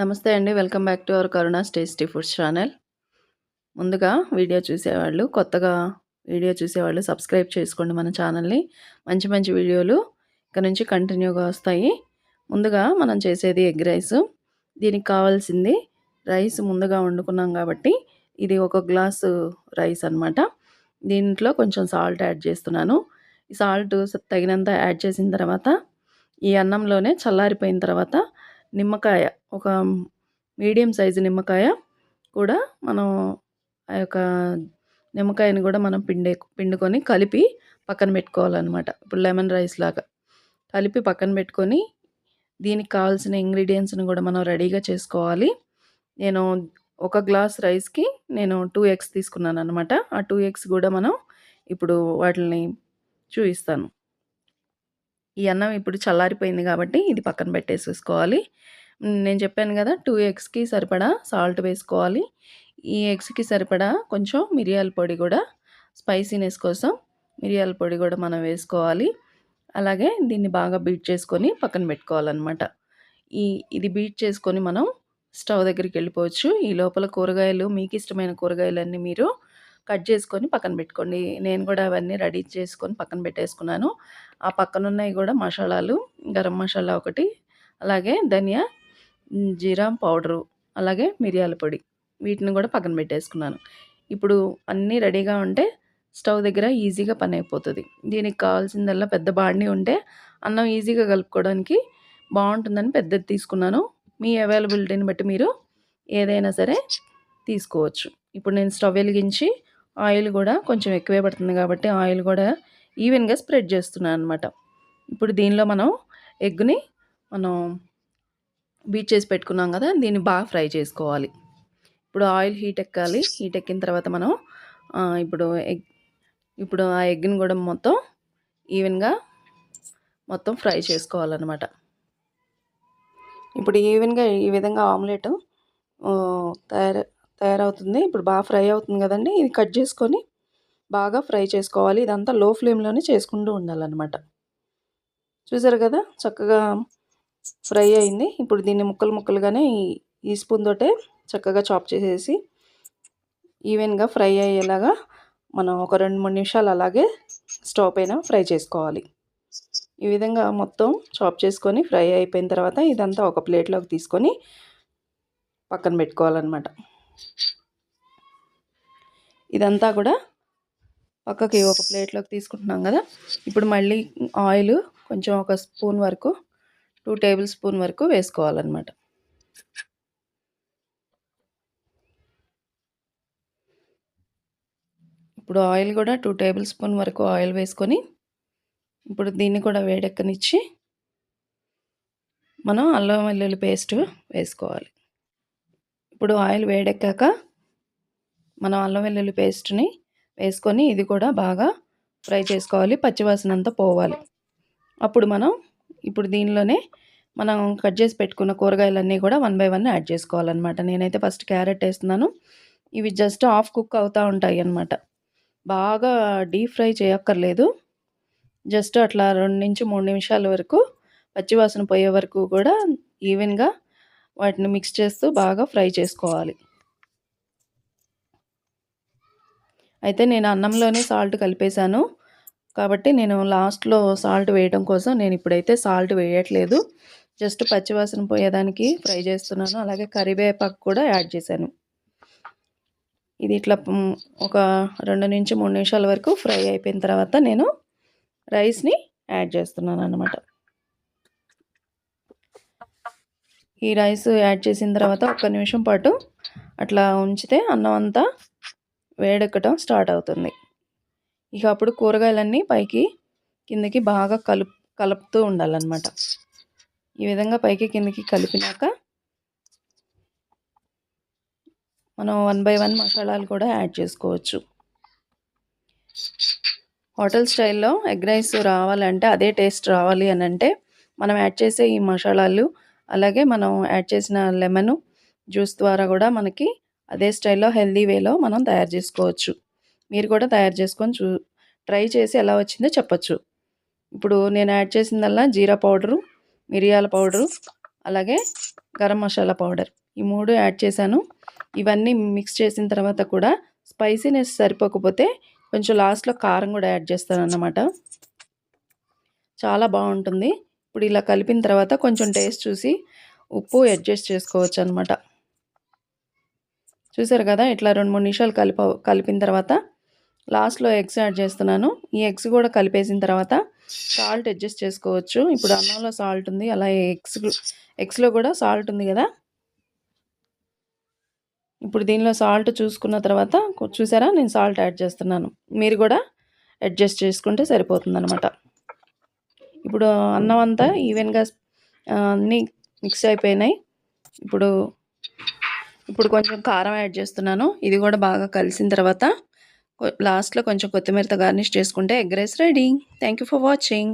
నమస్తే అండి. Welcome back to our Karuna's tasty foods channel. ముందుగా వీడియో చూసేవాళ్ళు కొత్తగా వీడియో చూసేవాళ్ళు సబ్స్క్రైబ్ చేసుకోండి మన ఛానల్ని. మంచి మంచి వీడియోలు ఇక్కడ నుంచి కంటిన్యూగా వస్తాయి. ముందుగా మనం చేసేది ఎగ్ రైస్. దీనికి కావాల్సింది రైస్ ముందుగా వండుకున్నాం కాబట్టి ఇది ఒక గ్లాసు రైస్ అనమాట దీంట్లో కొంచెం సాల్ట్ యాడ్ చేస్తున్నాను. ఈ సాల్ట్ తగినంత యాడ్ చేసిన తర్వాత ఈ అన్నంలోనే చల్లారిపోయిన తర్వాత నిమ్మకాయ ఒక మీడియం సైజు నిమ్మకాయ కూడా మనం ఆ యొక్క నిమ్మకాయని కూడా మనం పిండే పిండుకొని కలిపి పక్కన పెట్టుకోవాలన్నమాట. ఇప్పుడు లెమన్ రైస్ లాగా కలిపి పక్కన పెట్టుకొని దీనికి కావాల్సిన ఇంగ్రీడియంట్స్ని కూడా మనం రెడీగా చేసుకోవాలి. నేను ఒక గ్లాస్ రైస్కి నేను టూ ఎగ్స్ తీసుకున్నాను అనమాట ఆ టూ ఎగ్స్ కూడా మనం ఇప్పుడు వాటిని చూపిస్తాను. ఈ అన్నం ఇప్పుడు చల్లారిపోయింది కాబట్టి ఇది పక్కన పెట్టేసేసుకోవాలి. నేను చెప్పాను కదా టూ ఎగ్స్కి సరిపడా సాల్ట్ వేసుకోవాలి. ఈ ఎగ్స్కి సరిపడా కొంచెం మిరియాల పొడి కూడా స్పైసీనెస్ కోసం మిరియాల పొడి కూడా మనం వేసుకోవాలి. అలాగే దీన్ని బాగా బీట్ చేసుకొని పక్కన పెట్టుకోవాలన్నమాట. ఈ ఇది బీట్ చేసుకొని మనం స్టవ్ దగ్గరికి వెళ్ళిపోవచ్చు. ఈ లోపల కూరగాయలు మీకు ఇష్టమైన కూరగాయలన్నీ మీరు కట్ చేసుకొని పక్కన పెట్టుకోండి. నేను కూడా అవన్నీ రెడీ చేసుకొని పక్కన పెట్టేసుకున్నాను. ఆ పక్కనున్నవి కూడా మసాలాలు గరం మసాలా ఒకటి అలాగే ధనియా జీరా పౌడరు అలాగే మిరియాల పొడి వీటిని కూడా పక్కన పెట్టేసుకున్నాను. ఇప్పుడు అన్నీ రెడీగా ఉంటే స్టవ్ దగ్గర ఈజీగా పని అయిపోతుంది. దీనికి కావాల్సిందల్లా పెద్ద బాండి ఉంటే అన్నం ఈజీగా కలుపుకోవడానికి బాగుంటుందని పెద్దది తీసుకున్నాను. మీ అవైలబిలిటీని బట్టి మీరు ఏదైనా సరే తీసుకోవచ్చు. ఇప్పుడు నేను స్టవ్ వెలిగించి ఆయిల్ కూడా కొంచెం ఎక్కువే పడుతుంది కాబట్టి ఆయిల్ కూడా ఈవెన్గా స్ప్రెడ్ చేస్తున్నాను అనమాట ఇప్పుడు దీనిలో మనం ఎగ్ని మనం బీట్ చేసి పెట్టుకున్నాం కదా దీన్ని బాగా ఫ్రై చేసుకోవాలి. ఇప్పుడు ఆయిల్ హీట్ ఎక్కాలి. హీట్ ఎక్కిన తర్వాత మనం ఇప్పుడు ఎగ్ ఇప్పుడు ఆ ఎగ్ని కూడా మొత్తం ఈవెన్గా మొత్తం ఫ్రై చేసుకోవాలన్నమాట. ఇప్పుడు ఈవెన్గా ఈ విధంగా ఆమ్లెట్ తయారు తయారవుతుంది. ఇప్పుడు బాగా ఫ్రై అవుతుంది కదండి. ఇది కట్ చేసుకొని బాగా ఫ్రై చేసుకోవాలి. ఇదంతా లో ఫ్లేమ్లోనే చేసుకుంటూ ఉండాలన్నమాట. చూసారు కదా? చక్కగా ఫ్రై అయింది. ఇప్పుడు దీన్ని ముక్కలు ముక్కలుగానే ఈ స్పూన్ తోటే చక్కగా చాప్ చేసేసి ఈవెన్గా ఫ్రై అయ్యేలాగా మనం ఒక రెండు మూడు నిమిషాలు అలాగే స్టవ్ పైన ఫ్రై చేసుకోవాలి. ఈ విధంగా మొత్తం చాప్ చేసుకొని ఫ్రై అయిపోయిన తర్వాత ఇదంతా ఒక ప్లేట్లోకి తీసుకొని పక్కన పెట్టుకోవాలన్నమాట. ఇదంతా కూడా పక్కకి ఒక ప్లేట్లోకి తీసుకుంటున్నాం కదా. ఇప్పుడు మళ్ళీ ఆయిల్ కొంచెం ఒక స్పూన్ వరకు టూ టేబుల్ స్పూన్ వరకు వేసుకోవాలన్నమాట. ఇప్పుడు ఆయిల్ కూడా టూ టేబుల్ స్పూన్ వరకు ఆయిల్ వేసుకొని ఇప్పుడు దీన్ని కూడా వేడెక్కనిచ్చి మనం అల్లం వెల్లుల్లి పేస్ట్ వేసుకోవాలి. ఇప్పుడు ఆయిల్ వేడెక్కాక మనం అల్లం వెల్లుల్లి పేస్ట్ని వేసుకొని ఇది కూడా బాగా ఫ్రై చేసుకోవాలి పచ్చివాసన అంతా పోవాలి. అప్పుడు మనం ఇప్పుడు దీనిలోనే మనం కట్ చేసి పెట్టుకున్న కూరగాయలన్నీ కూడా వన్ బై వన్ యాడ్ చేసుకోవాలన్నమాట. నేనైతే ఫస్ట్ క్యారెట్ వేస్తున్నాను. ఇవి జస్ట్ హాఫ్ కుక్ అవుతూ ఉంటాయి అన్నమాట. బాగా డీప్ ఫ్రై చేయక్కర్లేదు. జస్ట్ అట్లా రెండు నుంచి మూడు నిమిషాల వరకు పచ్చివాసన పోయే వరకు కూడా ఈవెన్గా వాటిని మిక్స్ చేస్తూ బాగా ఫ్రై చేసుకోవాలి. అయితే నేను అన్నంలోనే సాల్ట్ కలిపేశాను. కాబట్టి నేను లాస్ట్లో సాల్ట్ వేయడం కోసం నేను ఇప్పుడైతే సాల్ట్ వేయట్లేదు. జస్ట్ పచ్చివాసన పోయేదానికి ఫ్రై చేస్తున్నాను. అలాగే కరివేపాకు కూడా యాడ్ చేశాను. ఇది ఇట్లా ఒక రెండు నుంచి మూడు నిమిషాల వరకు ఫ్రై అయిపోయిన తర్వాత నేను రైస్ని యాడ్ చేస్తున్నాను అనమాట ఈ రైస్ యాడ్ చేసిన తర్వాత ఒక నిమిషం పాటు అట్లా ఉంచితే అన్నం అంతా వేడెక్కటం స్టార్ట్ అవుతుంది. ఇక అప్పుడు కూరగాయలన్నీ పైకి కిందకి బాగా కలుపు కలుపుతూ ఉండాలన్నమాట. ఈ విధంగా పైకి కిందకి కలిపినాక మనం వన్ బై వన్ మసాలాలు కూడా యాడ్ చేసుకోవచ్చు. హోటల్ స్టైల్లో ఎగ్ రైస్ రావాలంటే అదే టేస్ట్ రావాలి అని అంటే మనం యాడ్ చేసే ఈ మసాలాలు అలాగే మనం యాడ్ చేసిన లెమను జ్యూస్ ద్వారా కూడా మనకి అదే స్టైల్లో హెల్దీ వేలో మనం తయారు చేసుకోవచ్చు. మీరు కూడా తయారు చేసుకొని చూ ట్రై చేసి ఎలా వచ్చిందో చెప్పచ్చు. ఇప్పుడు నేను యాడ్ చేసిందల్లా జీరా పౌడరు మిరియాల పౌడరు అలాగే గరం మసాలా పౌడర్. ఈ మూడు యాడ్ చేశాను. ఇవన్నీ మిక్స్ చేసిన తర్వాత కూడా స్పైసీనెస్ సరిపోకపోతే కొంచెం లాస్ట్లో కారం కూడా యాడ్ చేస్తాను అన్నమాట చాలా బాగుంటుంది. ఇప్పుడు ఇలా కలిపిన తర్వాత కొంచెం టేస్ట్ చూసి ఉప్పు అడ్జస్ట్ చేసుకోవచ్చు అనమాట చూసారు కదా ఇట్లా రెండు మూడు నిమిషాలు కలిప కలిపిన తర్వాత లాస్ట్లో ఎగ్స్ యాడ్ చేస్తున్నాను. ఈ ఎగ్స్ కూడా కలిపేసిన తర్వాత సాల్ట్ అడ్జస్ట్ చేసుకోవచ్చు. ఇప్పుడు అన్నంలో సాల్ట్ ఉంది అలాగే ఎగ్స్ ఎగ్స్లో కూడా సాల్ట్ ఉంది కదా. ఇప్పుడు దీనిలో సాల్ట్ చూసుకున్న తర్వాత చూసారా? నేను సాల్ట్ యాడ్ చేస్తున్నాను. మీరు కూడా అడ్జస్ట్ చేసుకుంటే సరిపోతుంది అనమాట ఇప్పుడు అన్నం అంతా ఈవెన్గా అన్నీ మిక్స్ అయిపోయినాయి. ఇప్పుడు ఇప్పుడు కొంచెం కారం యాడ్ చేస్తున్నాను. ఇది కూడా బాగా కలిసిన తర్వాత లాస్ట్లో కొంచెం కొత్తిమీరతో గార్నిష్ చేసుకుంటే egg rice ready. Thank you for watching.